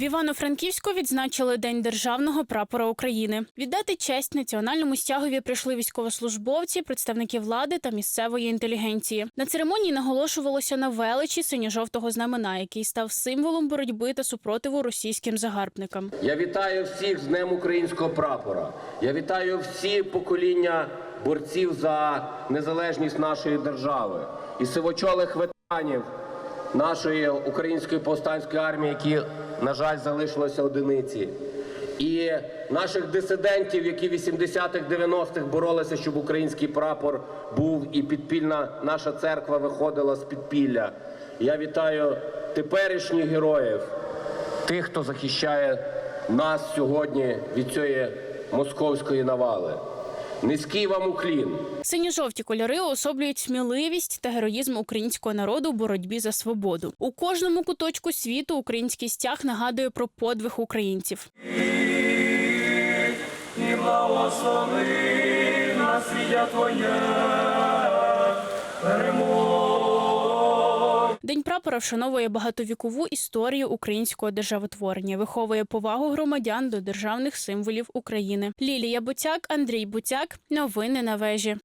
В Івано-Франківську відзначили День державного прапора України. Віддати честь національному стягові прийшли військовослужбовці, представники влади та місцевої інтелігенції. На церемонії наголошувалося на величі синьо-жовтого знамена, який став символом боротьби та супротиву російським загарбникам. Я вітаю всіх з Днем українського прапора. Я вітаю всі покоління борців за незалежність нашої держави і сивочолих ветеранів нашої української повстанської армії, які, на жаль, залишилися одиниці. І наших дисидентів, які в 80-х, 90-х боролися, щоб український прапор був і підпільна наша церква виходила з підпілля. Я вітаю теперішніх героїв, тих, хто захищає нас сьогодні від цієї московської навали. Низький вам уклін. Синьо-жовті кольори особлюють сміливість та героїзм українського народу у боротьбі за свободу. У кожному куточку світу український стяг нагадує про подвиг українців. і благослови нас ім'я твоя перемог. День прапора вшановує багатовікову історію українського державотворення, виховує повагу громадян до державних символів України. Лілія Буцяк, Андрій Буцяк. Новини на вежі.